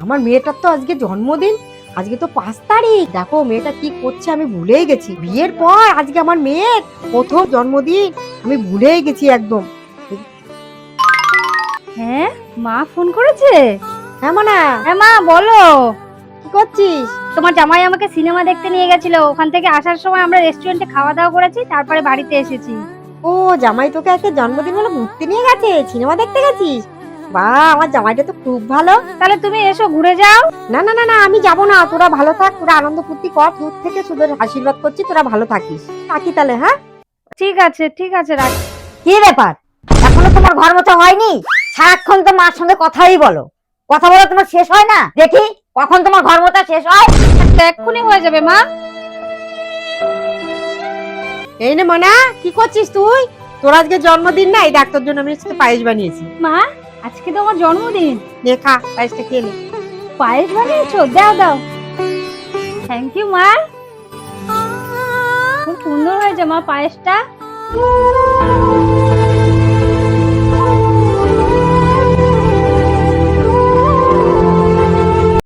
আমার মেয়েটার তো আজকে জন্মদিন আজকে তো পাঁচ তারিখ। দেখো মেয়েটা কি করছে আমি ভুলেই গেছি। বিয়ের পর আজকে আমার মেয়ের প্রথম জন্মদিন আমি ভুলেই গেছি একদম। হ্যাঁ মা ফোন করেছে? হ্যাঁ মানা। হ্যাঁ মা বলো। কি করছিস? তোমার জামাই আমাকে সিনেমা দেখতে নিয়ে গেছিল। ওখান থেকে আসার সময় আমরা রেস্টুরেন্টে খাওয়া দাওয়া করেছি তারপরে বাড়িতে এসেছি। ও জামাই তোকে আজকে জন্মদিন বলে ঘুরতে নিয়ে গেছে? সিনেমা দেখতে গেছিস? বা আমার জামাইটা তো খুব ভালো। তাহলে তুমি এসো ঘুরে যাও। না না না না আমি যাব না তোরা ভালো থাক তোরা আনন্দ ফুর্তি কর দূর থেকে শুধু আশীর্বাদ করছি তোরা ভালো থাকিস। থাকি তাহলে হ্যাঁ? ঠিক আছে ঠিক আছে রাখ। কি ব্যাপার? এখনও তোমার ঘর মতো হয়নি? সারাক্ষণ তো মার সঙ্গে কথাই বলো। কথা বলা তোমার শেষ হয় না? দেখি কখন তোমার ঘর মতো শেষ হয়? এক্ষুনি হয়ে যাবে মা। এই নে মানা কি করছিস তুই? তোর আজকে জন্মদিন না এই ডাক্তার জন্য আমি পায়েস বানিয়েছি। মা আজকে তো আমার জন্মদিন। দেখা পায়েসটা খেলে পায়েস বানিয়েছো? দাও দাও। থ্যাংক ইউ মা। খুব সুন্দর হয়েছে মা পায়েসটা।